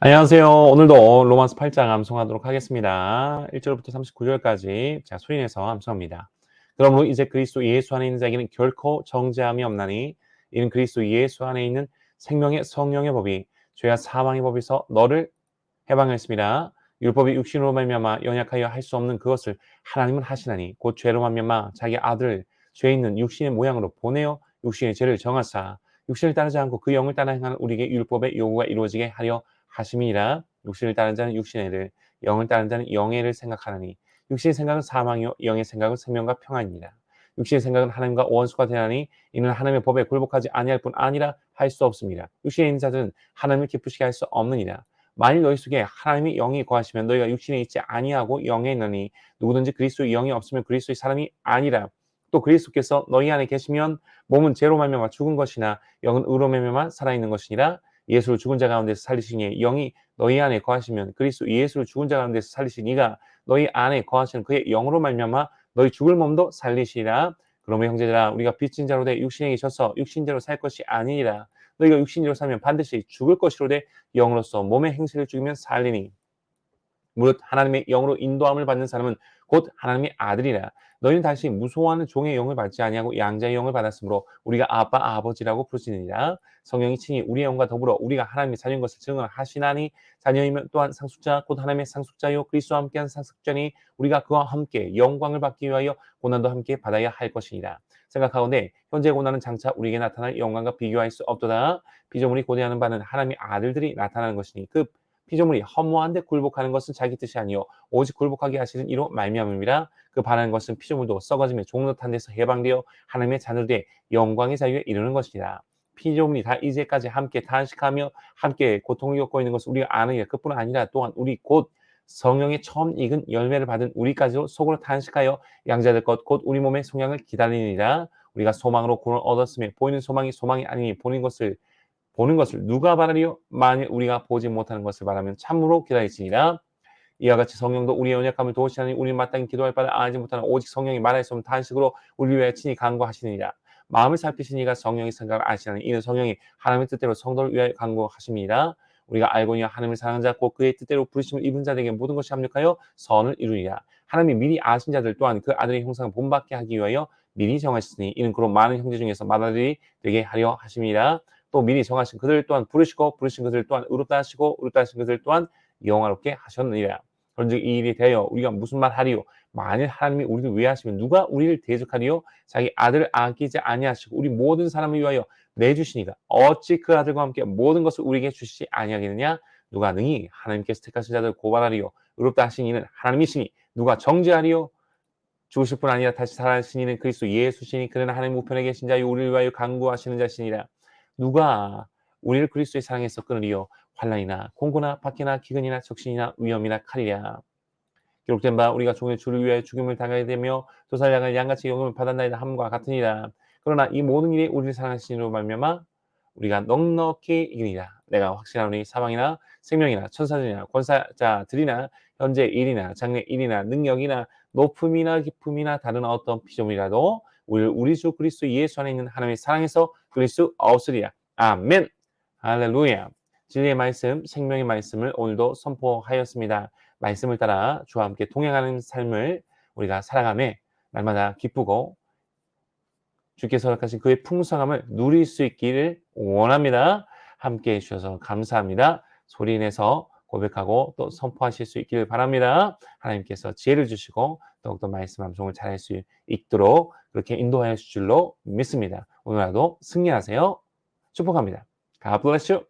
안녕하세요. 오늘도 로마스 8장 암송하도록 하겠습니다. 1절부터 39절까지 제가 소인해서 암송합니다. 그러므로 이제 그리스도 예수 안에 있는 자에게는 결코 정죄함이 없나니 이는 그리스도 예수 안에 있는 생명의 성령의 법이 죄와 사망의 법에서 너를 해방했습니다. 율법이 육신으로 말미암아 연약하여 할 수 없는 그것을 하나님은 하시나니 곧 죄로 말미암아 자기 아들을 죄 있는 육신의 모양으로 보내어 육신의 죄를 정하사 육신을 따르지 않고 그 영을 따라 행하는 우리에게 율법의 요구가 이루어지게 하려 하심이라 육신을 따른 자는 육신의 일, 영을 따른 자는 영의 일을 생각하나니 육신의 생각은 사망이요 영의 생각은 생명과 평안이니라. 육신의 생각은 하나님과 원수가 되나니 이는 하나님의 법에 굴복하지 아니할 뿐 아니라 할 수 없습니다. 육신에 있는 자들은 하나님을 기쁘시게 할 수 없느니라. 만일 너희 속에 하나님이 영이 거하시면 너희가 육신에 있지 아니하고 영에 있느니 누구든지 그리스도의 영이 없으면 그리스도의 사람이 아니라 또 그리스도께서 너희 안에 계시면 몸은 죄로 말미암아 죽은 것이나 영은 의로 말미암아 살아 있는 것이니라 예수를 죽은 자 가운데서 살리시니 영이 너희 안에 거하시면 그리스도 예수를 죽은 자 가운데서 살리시니 가 너희 안에 거하시는 그의 영으로 말미암아 너희 죽을 몸도 살리시라. 그러면 형제들아 우리가 빚진 자로 돼 육신에 계셔서 육신대로 살 것이 아니니라. 너희가 육신대로 살면 반드시 죽을 것이로 돼 영으로서 몸의 행실을 죽이면 살리니 무릇 하나님의 영으로 인도함을 받는 사람은 곧 하나님의 아들이라. 너희는 다시 무소하는 종의 영을 받지 아니하고 양자의 영을 받았으므로 우리가 아빠 아버지라고 부르시느니라. 성령이 친히 우리의 영과 더불어 우리가 하나님의 자녀인 것을 증언하시나니 자녀이면 또한 상속자 곧 하나님의 상속자요 그리스도와 함께한 상속자니 우리가 그와 함께 영광을 받기 위하여 고난도 함께 받아야 할 것이니라. 생각하건대 현재 고난은 장차 우리에게 나타날 영광과 비교할 수 없도다. 피조물이 고대하는 바는 하나님의 아들들이 나타나는 것이니 그 피조물이 허무한데 굴복하는 것은 자기 뜻이 아니요. 오직 굴복하게 하시는 이로 말미암음이라 그 바라는 것은 피조물도 썩어지며 종로탄 데서 해방되어 하나님의 자녀들의 영광의 자유에 이르는 것이라. 피조물이 다 이제까지 함께 탄식하며 함께 고통을 겪고 있는 것을 우리가 아느니라 그뿐 아니라 또한 우리 곧 성령의 처음 익은 열매를 받은 우리까지도 속으로 탄식하여 양자될 것 곧 우리 몸의 성향을 기다리니라. 우리가 소망으로 구원을 얻었으며 보이는 소망이 소망이 아니니 보는 것을 보는 것을 누가 바라리요? 만일 우리가 보지 못하는 것을 바라면 참으로 기다리지니라. 이와 같이 성령도 우리의 연약함을 도우시나니 우리 마땅히 기도할 바를 알지 못하는 오직 성령이 말할 수 없는 단식으로 우리 위하여 친히 간구하시느니라. 마음을 살피시니가 성령의 생각을 아시나니 이는 성령이 하나님의 뜻대로 성도를 위하여 간구하십니다. 우리가 알고니와 하나님을 사랑하는 자, 곧 그의 뜻대로 부르심을 입은 자들에게 모든 것이 합력하여 선을 이루리라. 하나님이 미리 아신 자들 또한 그 아들의 형상을 본받게 하기 위하여 미리 정하셨으니 이는 그로 많은 형제 중에서 마다들이 되게 하려 하심이라. 또 미리 정하신 그들 또한 부르시고 부르신 그들 또한 의롭다 하시고 의롭다 하신 그들 또한 영화롭게 하셨느니라. 그런즉 이 일이 되어 우리가 무슨 말 하리요? 만일 하나님이 우리를 위하시면 누가 우리를 대적하리요? 자기 아들을 아끼지 아니하시고 우리 모든 사람을 위하여 내주시니까 어찌 그 아들과 함께 모든 것을 우리에게 주시지 아니하겠느냐? 누가 능히 하나님께서 택하신 자들 고발하리요? 의롭다 하신 이는 하나님이시니 누가 정죄하리요? 죽으실 뿐 아니라 다시 살아신 이는 그리스도 예수시니 그는 하나님 우편에 계신 자유 우리를 위하여 강구하시는 자시니라. 누가 우리를 그리스도의 사랑에서 끊으리요 환란이나 공고나 박해나 기근이나 적신이나 위험이나 칼이랴. 기록된 바 우리가 종의 주를 위하여 죽임을 당하게 되며 도살량을 양같이 용을 받았나이다 함과 같으니라. 그러나 이 모든 일이 우리를 사랑하시니로 말미암아 우리가 넉넉히 이기니라. 내가 확신하노니 사망이나 생명이나 천사들이나 권사자들이나 현재 일이나 장래 일이나 능력이나 높음이나 깊음이나 다른 어떤 피조물이라도 우리 주 그리스도 예수 안에 있는 하나님의 사랑에서 수 없으리라. 아멘. 할렐루야. 진리의 말씀, 생명의 말씀을 오늘도 선포하였습니다. 말씀을 따라 주와 함께 동행하는 삶을 우리가 살아가며 날마다 기쁘고 주께서 허락하신 그의 풍성함을 누릴 수 있기를 원합니다. 함께 해주셔서 감사합니다. 소리 내서 고백하고 또 선포하실 수 있기를 바랍니다. 하나님께서 지혜를 주시고 더욱더 말씀 암송을 잘할 수 있도록 그렇게 인도하실 줄로 믿습니다. 오늘 하루도 승리하세요. 축복합니다. God bless you.